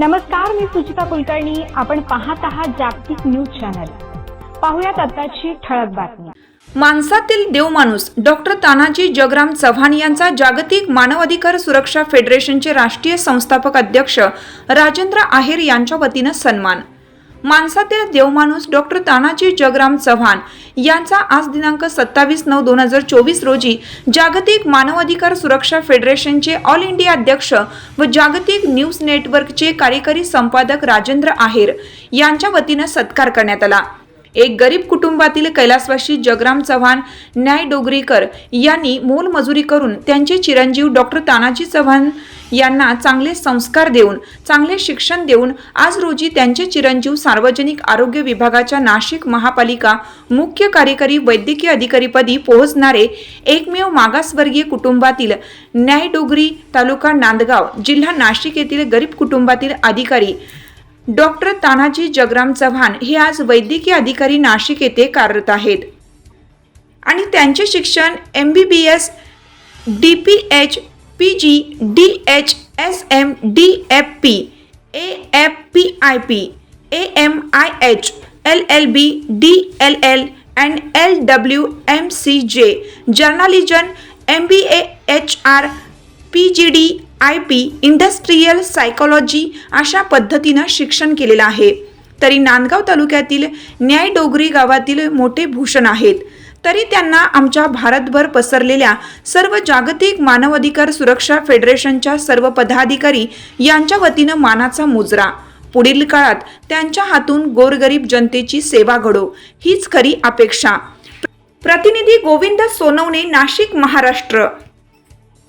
नमस्कार मी सुचिता कुलकर्णी. आपण पाहत आहात जागतिक न्यूज चॅनल. पाहुयात आताची ठळक बातमी. माणसातील देवमाणूस डॉक्टर तानाजी जगराम चव्हाण यांचा जागतिक मानवाधिकार सुरक्षा फेडरेशनचे राष्ट्रीय संस्थापक अध्यक्ष राजेंद्र आहेर यांच्या वतीनं सन्मान. माणसातील देवमाणूस डॉक्टर तानाजी जगराम चव्हाण यांचा आज दिनांक सत्तावीस नऊ दोन हजार चोवीस रोजी जागतिक मानवाधिकार सुरक्षा फेडरेशनचे ऑल इंडिया अध्यक्ष व जागतिक न्यूज नेटवर्कचे कार्यकारी संपादक राजेंद्र आहेर यांच्या वतीनं सत्कार करण्यात आला. एक गरीब कुटुंबातील कैलासवासी जगराम चव्हाण न्याय डोगरीकर यांनी मोलमजुरी करून त्यांचे चिरंजीव डॉक्टर तानाजी चव्हाण यांना चांगले संस्कार देऊन चांगले शिक्षण देऊन आज रोजी त्यांचे चिरंजीव सार्वजनिक आरोग्य विभागाच्या नाशिक महापालिका मुख्य कार्यकारी वैद्यकीय अधिकारीपदी पोहोचणारे एकमेव मागासवर्गीय कुटुंबातील न्याय डोगरी तालुका नांदगाव जिल्हा नाशिक येथील गरीब कुटुंबातील अधिकारी डॉक्टर तानाजी जगराम चव्हाण हे आज वैद्यकीय अधिकारी नाशिक येथे कार्यरत आहेत. आणि त्यांचे शिक्षण M B B S D P H P G D H S M D F P A F P I P A M I H L L B D L L and L W M C J journalism M B A H R P G D I P industrial psychology अशा पद्धतीनं शिक्षण केलेलं आहे. तरी नांदगाव तालुक्यातील न्याय डोगरी गावातील मोठे भूषण आहेत. तरी त्यांना आमच्या भारतभर पसरलेल्या सर्व जागतिक मानवाधिकार सुरक्षा फेडरेशनच्या सर्व पदाधिकारी यांच्या वतीनं मानाचा मुजरा. पुढील काळात त्यांच्या हातून गोरगरीब जनतेची सेवा घडो हीच खरी अपेक्षा. प्रतिनिधी गोविंद सोनवणे नाशिक महाराष्ट्र.